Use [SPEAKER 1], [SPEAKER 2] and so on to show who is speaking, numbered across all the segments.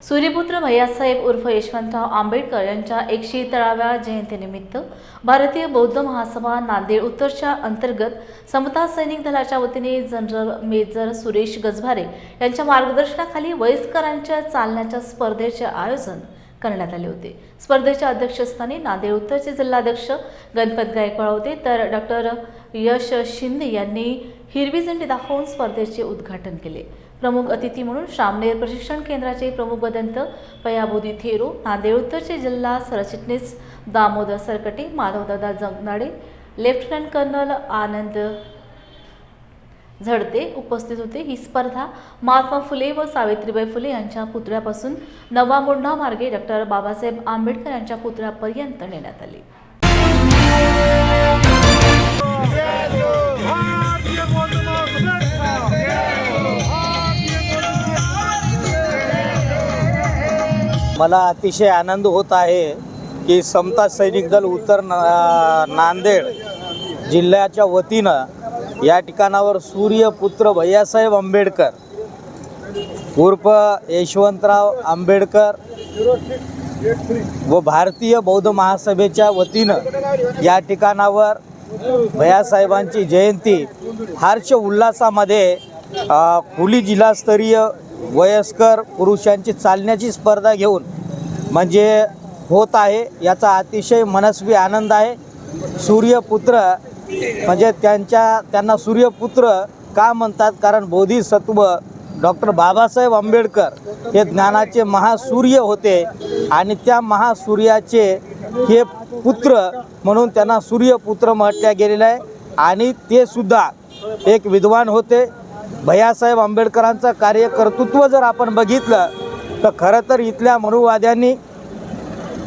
[SPEAKER 1] सूर्यपुत्र भैयासाहेब उर्फ यशवंतराव आंबेडकर यांच्या एकशे तळाव्या जयंतीनिमित्त भारतीय बौद्ध महासभा नांदेड उत्तरच्या अंतर्गत समता सैनिक दलाच्या वतीने जनरल मेजर सुरेश गजभारे यांच्या मार्गदर्शनाखाली वयस्करांच्या चालण्याच्या स्पर्धेचे आयोजन करण्यात आले होते. स्पर्धेच्या अध्यक्षस्थानी नांदेड उत्तरचे जिल्हाध्यक्ष गणपत गायकवाड होते. तर डॉक्टर यश शिंदे यांनी हिरवी झेंडी दाखवून स्पर्धेचे उद्घाटन केले. प्रमुख अतिथी म्हणून श्रामनेर प्रशिक्षण केंद्राचे प्रमुख बदंत पयाबोधी थेरो नांदेड उत्तरचे जिल्हा सरचिटणीस दामोदर सरकटे माधवदादा जगनाडे लेफ्टनंट कर्नल आनंद झडते उपस्थित होते. ही स्पर्धा महात्मा फुले व सावित्रीबाई फुले यांच्या पुतळ्यापासून नवा मोंढा मार्गे डॉक्टर बाबासाहेब आंबेडकर यांच्या पुतळ्यापर्यंत नेण्यात आली.
[SPEAKER 2] मला अतिशय आनंद होत आहे की समता सैनिक दल उत्तर ना नांदेड जिल्ह्याच्या वतीनं या ठिकाणावर सूर्यपुत्र भैयासाहेब आंबेडकर उर्फ यशवंतराव आंबेडकर व भारतीय बौद्ध महासभेच्या वतीनं या ठिकाणावर भैयासाहेबांची जयंती हर्ष उल्हासामध्ये खुली जिल्हास्तरीय वयस्कर पुरुषांची चालण्याची स्पर्धा घेऊन म्हणजे होत आहे याचा अतिशय मनस्वी आनंद आहे. सूर्यपुत्र म्हणजे त्यांच्या त्यांना सूर्यपुत्र का म्हणतात? कारण बोधिसत्व डॉक्टर बाबासाहेब आंबेडकर हे ज्ञानाचे महासूर्य होते आणि त्या महासूर्याचे हे पुत्र म्हणून त्यांना सूर्यपुत्र म्हटल्या गेलेलं आहे. आणि ते सुद्धा एक विद्वान होते. भैयासाहेब आंबेडकरांचं कार्यकर्तृत्व जर आपण बघितलं तर खरं तर इथल्या मनुवाद्यांनी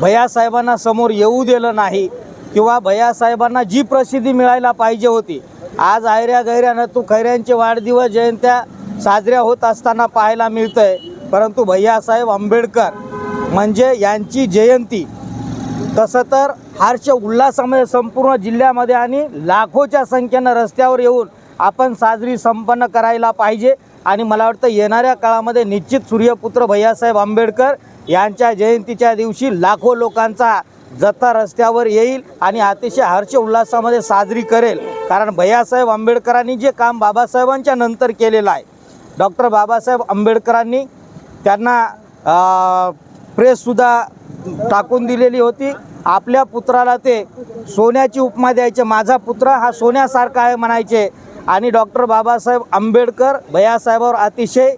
[SPEAKER 2] भैयासाहेबांना समोर येऊ दिलं नाही किंवा भैयासाहेबांना जी प्रसिद्धी मिळायला पाहिजे होती आज आयऱ्या गैऱ्यानं तू खैऱ्यांचे वाढदिवस जयंत्या साजऱ्या होत असताना पाहायला मिळतं आहे परंतु भैयासाहेब आंबेडकर म्हणजे यांची जयंती तसं तर हर्ष उल्हासामध्ये संपूर्ण जिल्ह्यामध्ये आणि लाखोच्या संख्येनं रस्त्यावर येऊन आपण साजरी संपन्न करायला पाहिजे. आणि मला वाटतं येणाऱ्या काळामध्ये निश्चित सूर्यपुत्र भैयासाहेब आंबेडकर यांच्या जयंतीच्या दिवशी लाखो लोकांचा जत्ता रस्त्यावर येईल आणि अतिशय हर्ष उल्हासामध्ये साजरी करेल. कारण भैयासाहेब आंबेडकरांनी जे काम बाबासाहेबांच्या नंतर केलेलं आहे. डॉक्टर बाबासाहेब आंबेडकरांनी त्यांना प्रेससुद्धा टाकून दिलेली होती. आपल्या पुत्राला ते सोन्याची उपमा द्यायचे. माझा पुत्र हा सोन्यासारखा आहे म्हणायचे. आणि डॉक्टर बाबासाहेब आंबेडकर भैयासाहेबावर अतिशय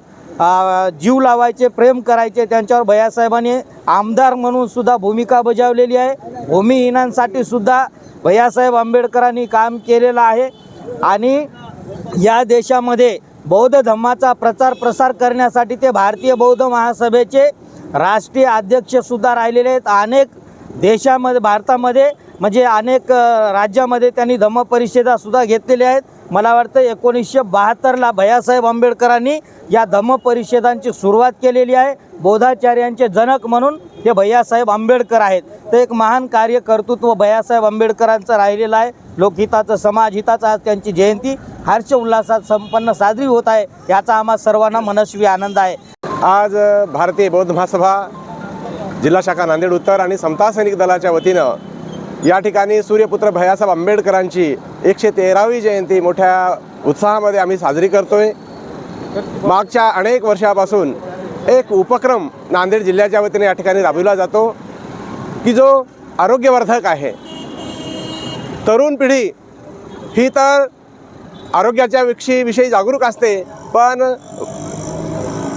[SPEAKER 2] जीव लावायचे प्रेम करायचे त्यांच्यावर भैयासाहेबांनी आमदार म्हणून सुद्धा भूमिका बजावलेली आहे. भूमिहीनांसाठी सुद्धा भैयासाहेब आंबेडकरांनी काम केलेलं आहे. आणि या देशामध्ये बौद्ध धम्माचा प्रचार प्रसार करण्यासाठी ते भारतीय बौद्ध महासभेचे राष्ट्रीय अध्यक्षसुद्धा राहिलेले आहेत. अनेक देशामध्ये भारतामध्ये म्हणजे अनेक राज्यामध्ये त्यांनी धम्म परिषदासुद्धा घेतलेल्या आहेत. मला वाटतं एकोणीसशे बहात्तरला भैयासाहेब आंबेडकरांनी या धम्म परिषदांची सुरुवात केलेली आहे. बोधाचार्यांचे जनक म्हणून हे भैयासाहेब आंबेडकर आहेत. ते एक महान कार्यकर्तृत्व भैयासाहेब आंबेडकरांचं राहिलेलं आहे. लोकहिताचं समाजहिताचं आज त्यांची जयंती. हर्ष उल्हासात संपन्न साजरी होत आहे. याचा आम्हा सर्वांना मनस्वी आनंद आहे.
[SPEAKER 3] आज भारतीय बौद्ध महासभा जिल्हा शाखा नांदेड उत्तर आणि समता सैनिक दलाच्या वतीनं या ठिकाणी सूर्यपुत्र भैयासाहेब आंबेडकरांची एकशे तेरावी जयंती मोठ्या उत्साहामध्ये आम्ही साजरी करतोय. मागच्या अनेक वर्षापासून एक उपक्रम नांदेड जिल्ह्याच्या वतीने या ठिकाणी राबविला जातो की जो आरोग्यवर्धक आहे. तरुण पिढी ही तर आरोग्याच्या विषयी विषयी जागरूक असते पण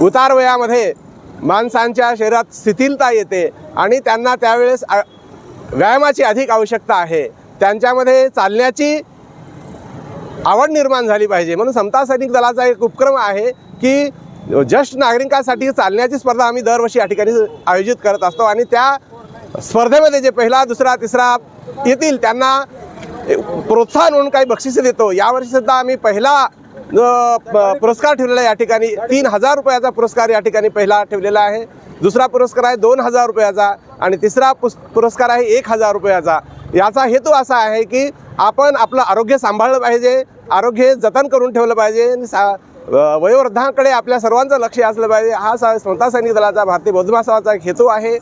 [SPEAKER 3] उतार वयामध्ये माणसांच्या शरीरात शिथिलता येते आणि त्यांना त्यावेळेस आ- व्यायामाची अधिक आवश्यकता आहे. त्यांच्यामध्ये चालण्याची आवड निर्माण झाली पाहिजे. म्हणून समता सैनिक दलाचा एक उपक्रम आहे की ज्येष्ठ नागरिकांसाठी चालण्याची स्पर्धा आम्ही दरवर्षी या ठिकाणी आयोजित करत असतो आणि त्या स्पर्धेमध्ये जे पहिला दुसरा तिसरा येतील त्यांना प्रोत्साहन म्हणून काही बक्षिसे देतो. यावर्षीसुद्धा आम्ही पहिला पुरस्कार ठेवलेला आहे या ठिकाणी. तीन हजार रुपयाचा पुरस्कार या ठिकाणी पहिला ठेवलेला आहे. दुसरा पुरस्कार आहे दोन हजार रुपयाचा आणि तिसरा पुरस्कार आहे एक हजार रुपयाचा. याचा हेतू असा आहे की आपण आपलं आरोग्य सांभाळलं पाहिजे आरोग्य जतन करून ठेवलं पाहिजे आणि सा वयोवृद्धांकडे आपल्या सर्वांचं लक्ष असलं पाहिजे. हा सा- स्वतः सैनिक दलाचा भारतीय बौद्ध एक हेतू आहे.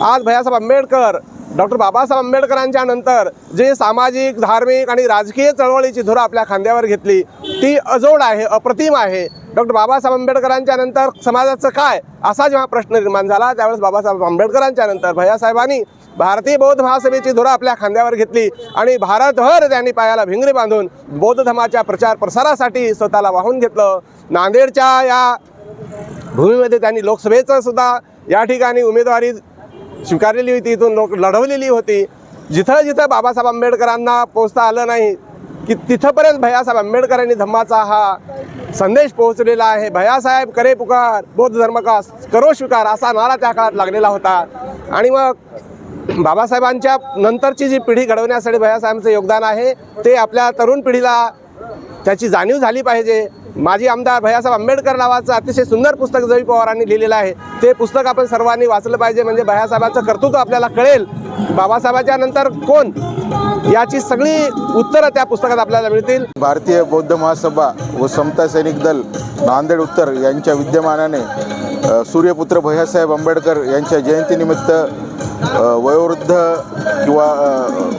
[SPEAKER 3] आज भैयासाहेब आंबेडकर डॉक्टर बाबासाहेब आंबेडकरांच्या नंतर जे सामाजिक धार्मिक आणि राजकीय चळवळीची धुरा आपल्या खांद्यावर घेतली ती अजोड आहे अप्रतिम आहे. डॉक्टर बाबासाहेब आंबेडकरांच्या नंतर समाजाचं काय असा जेव्हा प्रश्न निर्माण झाला त्यावेळेस बाबासाहेब आंबेडकरांच्या नंतर भैयासाहेबांनी भारतीय बौद्ध महासभेची धुरा आपल्या खांद्यावर घेतली आणि भारतभर त्यांनी पायाला भिंगरी बांधून बौद्ध धर्माच्या प्रचार प्रसारासाठी स्वतःला वाहून घेतलं. नांदेडच्या या भूमीमध्ये त्यांनी लोकसभेचं सुद्धा या ठिकाणी उमेदवारी स्वीकारलेली होती इथून लोक लढवलेली होती. जिथं जिथं बाबासाहेब आंबेडकरांना पोचता आलं नाही की तिथंपर्यंत भैयासाहेब आंबेडकरांनी धम्माचा हा संदेश पोहोचलेला आहे. भैयासाहेब करे पुकार बौद्ध धर्म का करो स्वीकार असा नारा त्या काळात लागलेला होता. आणि मग बाबासाहेबांच्या नंतरची जी पिढी घडवण्यासाठी भैयासाहेबांचं योगदान आहे ते आपल्या तरुण पिढीला त्याची जाणीव झाली पाहिजे. माजी आमदार भैयासाहेब आंबेडकर नावाचं अतिशय सुंदर पुस्तक जवी पवारांनी लिहिलेलं आहे. ते पुस्तक आपण सर्वांनी वाचलं पाहिजे म्हणजे भैयासाहेबांचं कर्तृत्व आपल्याला कळेल. बाबासाहेबाच्या नंतर कोण? याची सगळी उत्तरं त्या पुस्तकात आपल्याला मिळतील.
[SPEAKER 4] भारतीय बौद्ध महासभा व समता सैनिक दल नांदेड उत्तर यांच्या विद्यमानाने सूर्यपुत्र भैयासाहेब आंबेडकर यांच्या जयंतीनिमित्त वयोवृद्ध किंवा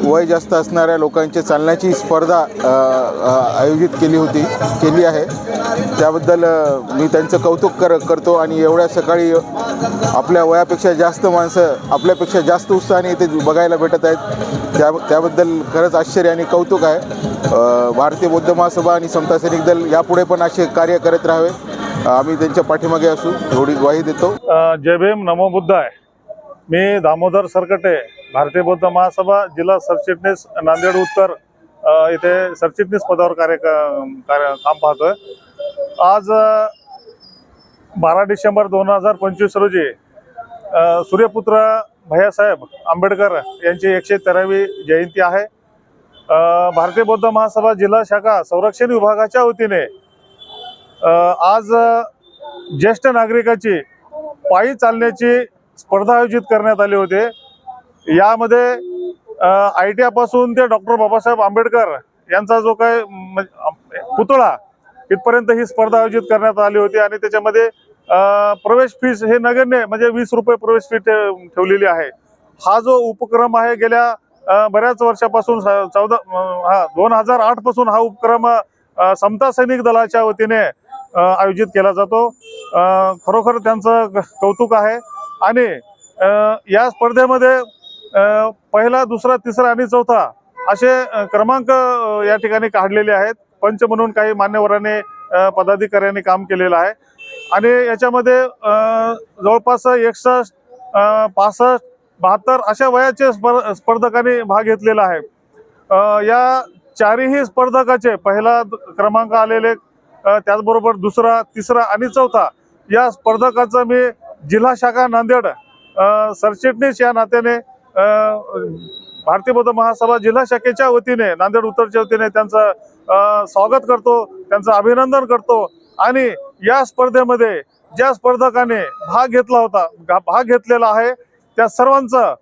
[SPEAKER 4] वय जास्त असणाऱ्या लोकांची चालण्याची स्पर्धा आयोजित केली होती केली आहे. त्याबद्दल मी त्यांचं कौतुक कर करतो आणि एवढ्या सकाळी आपल्या वयापेक्षा जास्त माणसं आपल्यापेक्षा जास्त उत्साहाने इथे बघायला भेटत आहेत. त्या त्याबद्दल खरंच आश्चर्य आणि कौतुक आहे. भारतीय बौद्ध महासभा आणि समता सैनिक दल यापुढे पण असे कार्य करत राहावे. आम्ही त्यांच्या पाठीमागे असू. एवढी ग्वाही देतो.
[SPEAKER 5] जय भीम नमो बुद्ध आहे मी दामोदर सरकटे. भारतीय बौद्ध महासभा जिल्हा सरचिटणीस नांदेड उत्तर इथे सरचिटणीस पदावर कार्य कार्य काम पाहतोय. आज बारा डिसेंबर दोन हजार पंचवीस रोजी सूर्यपुत्र भैयासाहेब आंबेडकर यांची एकशे तेरावी जयंती आहे. भारतीय बौद्ध महासभा जिल्हा शाखा संरक्षण विभागाच्या वतीने आज ज्येष्ठ नागरिकाची पायी चालण्याची स्पर्धा आयोजित करण्यात आली होते. यामध्ये आय टी आयपासून ते डॉक्टर बाबासाहेब आंबेडकर यांचा जो काय म, पुतळा इथपर्यंत ही स्पर्धा आयोजित करण्यात आली होती आणि त्याच्यामध्ये प्रवेश फीस हे नगण्य म्हणजे वीस रुपये प्रवेश फी ठेवलेली आहे. हा जो उपक्रम आहे गेल्या बऱ्याच वर्षापासून स- चौदा हा दोन हजार आठपासून हा उपक्रम समता सैनिक दलाच्या वतीने आयोजित केला जातो. खरोखर त्यांचं क- कौतुक आहे. आणि या स्पर्धेमध्ये पहिला दुसरा तिसरा आणि चौथा असे क्रमांक या ठिकाणी काढलेले आहेत. पंच म्हणून काही मान्यवरांनी पदाधिकाऱ्यांनी काम केलेलं आहे. आणि याच्यामध्ये जवळपास एकसष्ट पासष्ट बहात्तर अशा वयाचे स्पर स्पर्धकांनी भाग घेतलेला आहे. या चारही स्पर्धकाचे पहिला क्रमांक आलेले त्याचबरोबर दुसरा तिसरा आणि चौथा या स्पर्धकाचं मी जिल्हा शाखा नांदेड सरचिटणीस या नात्याने भारतीय बौद्ध महासभा जिल्हा शाखेच्या वतीने नांदेड उत्तरच्या वतीने त्यांचं स्वागत करतो त्यांचं अभिनंदन करतो. आणि या स्पर्धेमध्ये ज्या स्पर्धकाने भाग घेतला होता भाग घेतलेला आहे त्या सर्वांचं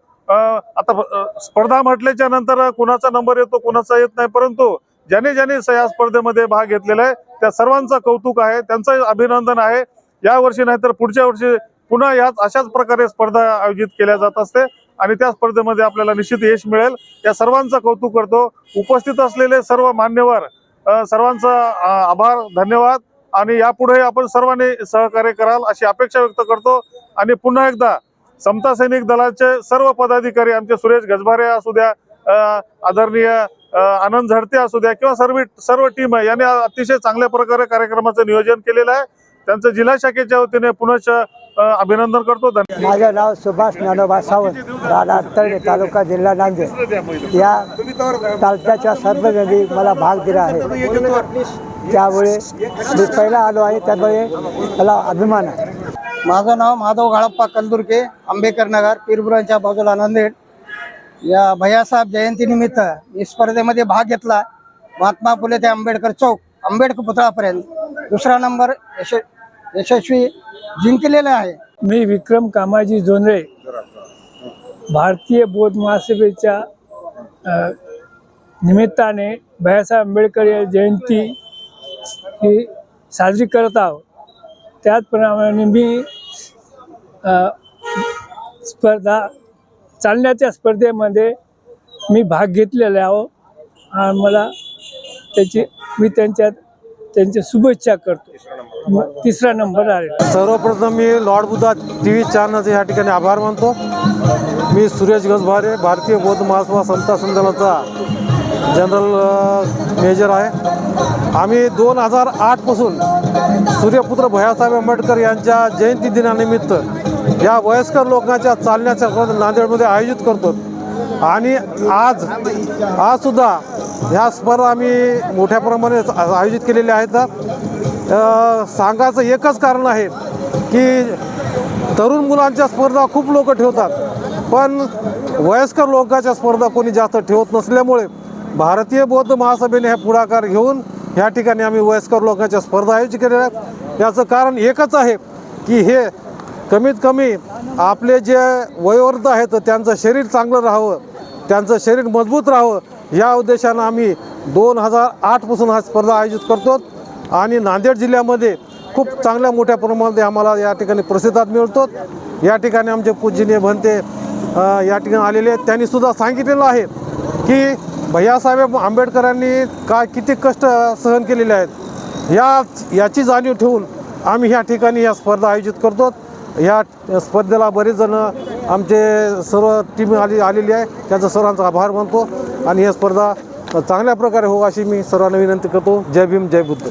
[SPEAKER 5] आता स्पर्धा म्हटल्याच्या नंतर कुणाचा नंबर येतो कुणाचा येत नाही परंतु ज्याने ज्याने या स्पर्धेमध्ये भाग घेतलेला आहे त्या सर्वांचं कौतुक आहे त्यांचं अभिनंदन आहे. या वर्षी नाहीतर पुढच्या वर्षी पुन्हा याच अशाच प्रकारे स्पर्धा आयोजित केल्या जात असते. आणि त्या स्पर्धेमध्ये आपल्याला निश्चित यश मिळेल. या सर्वांचं कौतुक करतो. उपस्थित असलेले सर्व मान्यवर सर्वांचा आभार धन्यवाद. आणि यापुढे आपण सर्वांनी सहकार्य कराल अशी अपेक्षा व्यक्त करतो. आणि पुन्हा एकदा समता सैनिक दलाचे सर्व पदाधिकारी आमचे सुरेश गजभारे असू द्या आदरणीय आनंद झडते असू द्या किंवा सर्व सर्व टीम आहे. यांनी अतिशय चांगल्या प्रकारे कार्यक्रमाचं नियोजन केलेलं आहे. त्यांचं जिल्हा शाखेच्या वतीने पुनश्च अ, अभिनंदन करतो.
[SPEAKER 6] माझं नाव सुभाष ज्ञानोबा सावंत राणा तळणे तालुका जिल्हा नांदेड. या तालुक्याच्या सर्व नदी मला भाग दिला आहे. त्यामुळे मी पहिला आलो आहे त्यामुळे मला अभिमान आहे.
[SPEAKER 7] माझं नाव माधव गाळप्पा कलदुर्के आंबेकर नगर पिरपुरांच्या बाजूला नांदेड. या भैयासाहेब जयंतीनिमित्त मी स्पर्धेमध्ये भाग घेतला. महात्मा फुले ते आंबेडकर चौक आंबेडकर पुतळापर्यंत. दुसरा नंबर यश यशस्वी जिंकलेला आहे.
[SPEAKER 8] मी विक्रम कामाजी जोंधळे भारतीय बौद्ध महासभेच्या निमित्ताने बाळासाहेब आंबेडकर या जयंती ही साजरी करत आहोत. त्याचप्रमाणे मी स्पर्धा चालण्याच्या स्पर्धेमध्ये मी भाग घेतलेला आहो. आणि मला त्याची मी त्यांच्यात त्यांच्या शुभेच्छा करतो. तिसरा नंबर आहे.
[SPEAKER 9] सर्वप्रथम मी लॉर्ड बुद्धा टी व्ही चॅनलचे या ठिकाणी आभार मानतो. मी सुरेश गजभारे भारतीय बौद्ध महासभा समता संमेलनाचा जनरल मेजर आहे. आम्ही दोन हजार आठपासून सूर्यपुत्र भैयासाहेब आंबेडकर यांच्या जयंती दिनानिमित्त या वयस्कर लोकांच्या चालण्याच्या नांदेडमध्ये आयोजित करतो. आणि आज आज सुद्धा ह्या स्पर्धा आम्ही मोठ्या प्रमाणात आयोजित केलेल्या आहेत. सांगायचं एकच कारण आहे की तरुण मुलांच्या स्पर्धा खूप लोक ठेवतात. पण वयस्कर लोकांच्या स्पर्धा कोणी जास्त ठेवत नसल्यामुळे भारतीय बौद्ध महासभेने हे पुढाकार घेऊन ह्या ठिकाणी आम्ही वयस्कर लोकांच्या स्पर्धा आयोजित केलेल्या आहेत. याचं कारण एकच आहे की हे कमीत कमी आपले जे वयोवृद्ध आहेत त्यांचं शरीर चांगलं राहावं त्यांचं शरीर मजबूत राहावं या उद्देशानं आम्ही दोन हजार आठपासून हा स्पर्धा आयोजित करतो आणि नांदेड जिल्ह्यामध्ये खूप चांगल्या मोठ्या प्रमाणामध्ये आम्हाला या ठिकाणी प्रसिद्धात मिळतो. या ठिकाणी आमचे पूजनीय भंते या ठिकाणी आलेले आहेत. त्यांनीसुद्धा सांगितलेलं आहे की भैयासाहेब आंबेडकरांनी काय किती कष्ट सहन केलेले आहेत? या याची जाणीव ठेवून आम्ही ह्या ठिकाणी या स्पर्धा आयोजित करतो. ह्या स्पर्धेला बरेच जण आमचे सर्व टीम आली आलेली आहे. त्यांचा सर्वांचा आभार मानतो. आणि ही स्पर्धा चांगल्या प्रकारे हो अशी मी सर्वांना विनंती करतो. जय भीम जय बुद्ध.